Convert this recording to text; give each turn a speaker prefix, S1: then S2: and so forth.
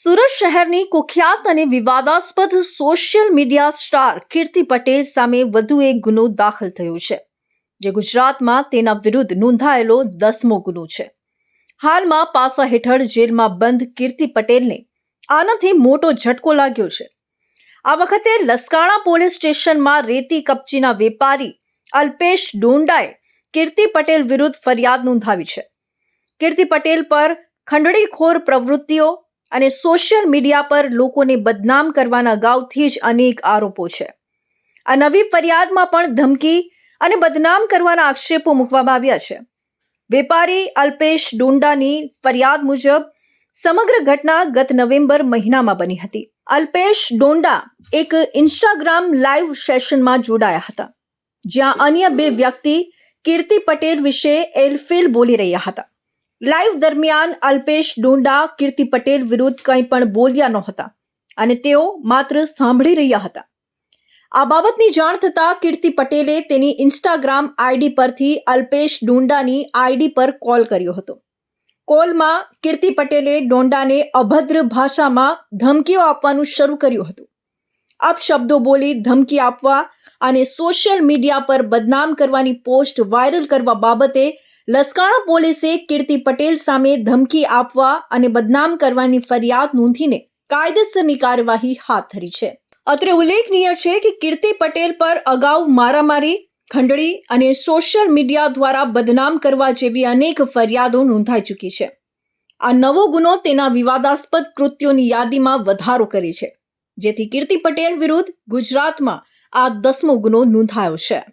S1: સુરત શહેરની કુખ્યાત અને વિવાદાસ્પદ social media star Kirti Patel સામે વધુ એક ગુનો દાખલ થયો છે, જે ગુજરાતમાં તેના વિરુદ્ધ નોંધાયેલો દસમો ગુનો છે. હાલમાં પાસા હેઠળ જેલમાં બંધ કીર્તિ પટેલને આનાથી મોટો ઝટકો લાગ્યો છે. આ વખતે લસકાણા પોલીસ સ્ટેશનમાં રેતી કપચીના વેપારી અલ્પેશ ડોંડાએ કીર્તિ પટેલ વિરુદ્ધ ફરિયાદ નોંધાવી છે. કીર્તિ પટેલ પર ખંડણીખોર પ્રવૃત્તિઓ અને સોશિયલ મીડિયા પર લોકોને બદનામ કરવાના અગાઉથી જ અનેક આરોપો છે. આ નવી ફરિયાદમાં પણ ધમકી અને બદનામ કરવાના આક્ષેપો મૂકવામાં આવ્યા છે. વેપારી અલ્પેશ ડોંડાની ફરિયાદ મુજબ સમગ્ર ઘટના ગત નવેમ્બર મહિનામાં બની હતી. અલ્પેશ ડોંડા એક ઇન્સ્ટાગ્રામ લાઈવ સેશનમાં જોડાયા હતા, જ્યાં અન્ય બે વ્યક્તિ કીર્તિ પટેલ વિશે એલફેલ બોલી રહ્યા હતા. લાઈવ દરમિયાન અલ્પેશ ડોંડા, કીર્તિ પટેલ વિરુદ્ધ કંઈ પણ બોલ્યા નહોતા અને તેઓ માત્ર સાંભળી રહ્યા હતા. આ બાબતની જાણ થતાં કીર્તિ પટેલે તેની ઇન્સ્ટાગ્રામ આઈડી પરથી અલ્પેશ ડોંડાની આઈડી પર કોલ કર્યો હતો. કોલમાં કીર્તિ પટેલે ડોંડાને અભદ્ર ભાષામાં ધમકીઓ આપવાનું શરૂ કર્યું હતું. અપશબ્દો બોલી ધમકી આપવા અને સોશિયલ મીડિયા પર બદનામ કરવાની પોસ્ટ વાયરલ કરવા બાબતે લસકાણા પોલીસે કીર્તિ પટેલ સામે ધમકી આપવા અને બદનામ કરવાની ફરિયાદ નોંધીને કાયદેસરની કાર્યવાહી હાથ ધરી છે. અત્રે ઉલ્લેખનીય છે કે કીર્તિ પટેલ પર અગાઉ મારામારી, ખંડણી અને સોશિયલ મીડિયા દ્વારા બદનામ કરવા જેવી અનેક ફરિયાદો નોંધાઈ ચૂકી છે. આ નવો ગુનો તેના વિવાદાસ્પદ કૃત્યોની યાદીમાં વધારો કરે છે. જેથી કીર્તિ પટેલ વિરુદ્ધ ગુજરાતમાં આ દસમો ગુનો નોંધાયો છે.